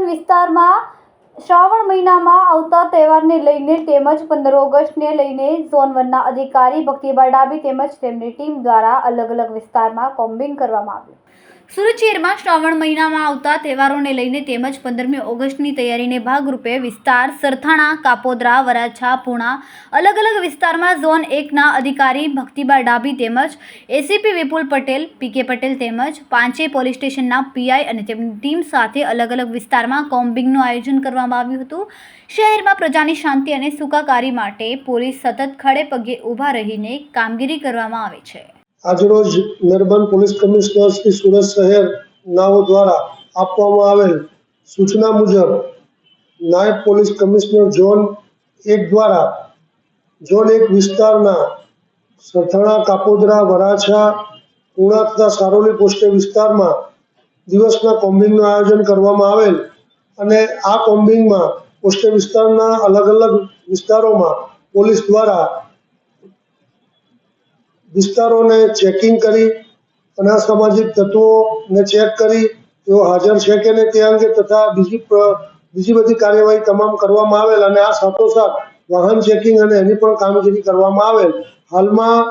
આજરોજ વિસ્તારમાં શ્રાવણ મહિનામાં આવતા તહેવારને લઈને તેમજ પંદર ઓગસ્ટને લઈને ઝોન વનના અધિકારી ભક્તિભાઈ ડાબી તેમજ તેમની ટીમ દ્વારા અલગ અલગ વિસ્તારમાં કોમ્બિંગ કરવામાં આવ્યું. સુરત શહેરમાં શ્રાવણ મહિનામાં આવતા તહેવારોને લઈને તેમજ પંદરમી ઓગસ્ટની તૈયારીને ભાગરૂપે વિસ્તાર સરથાણા, કાપોદ્રા, વરાછા, પૂણા અલગ અલગ વિસ્તારમાં ઝોન એકના અધિકારી ભક્તિબા ડાબી તેમજ એસીપી વિપુલ પટેલ પીકે પટેલ તેમજ પાંચે પોલીસ સ્ટેશનના પીઆઈ અને તેમની ટીમ સાથે અલગ અલગ વિસ્તારમાં કોમ્બિંગનું આયોજન કરવામાં આવ્યું હતું. શહેરમાં પ્રજાની શાંતિ અને સુખાકારી માટે પોલીસ સતત ખડે પગે ઊભા રહીને કામગીરી કરવામાં આવે છે. આજરોજ નિર્બન પોલીસ કમિશનર શ્રી સુરત શહેર નાઓ દ્વારા આપવામાં આવેલ સૂચના મુજબ નાયબ પોલીસ કમિશનર ઝોન એક દ્વારા ઝોન એક વિસ્તારના સરથાણા, કાપોદરા, વરાછા પૂણા તથા સારોલી પોસ્ટે વિસ્તારમાં દિવસના કોમ્બિંગનું આયોજન કરવામાં આવેલ અને આ કોમ્બિંગમાં પોસ્ટે વિસ્તારના અલગ અલગ વિસ્તારોમાં પોલીસ દ્વારા વિસ્તારોને ચેકિંગ કરી અને અસામાજિક તત્વોને ચેક કરી, તેઓ હાજર છે કે નહીં તે અંગે તથા બીજી બીજી બધી કાર્યવાહી તમામ કરવામાં આવેલ અને આ સાથોસાથ વાહન ચેકિંગ અને એની પણ કામગીરી કરવામાં આવેલ. હાલમાં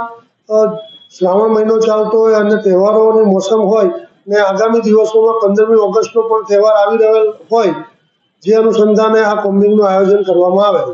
શ્રાવણ મહિનો ચાલતો હોય અને તહેવારોની મોસમ હોય ને આગામી દિવસોમાં પંદરમી ઓગસ્ટનો પણ તહેવાર આવી રહેલ હોય, જે અનુસંધાને આ કોમ્બિંગનું આયોજન કરવામાં આવેલ.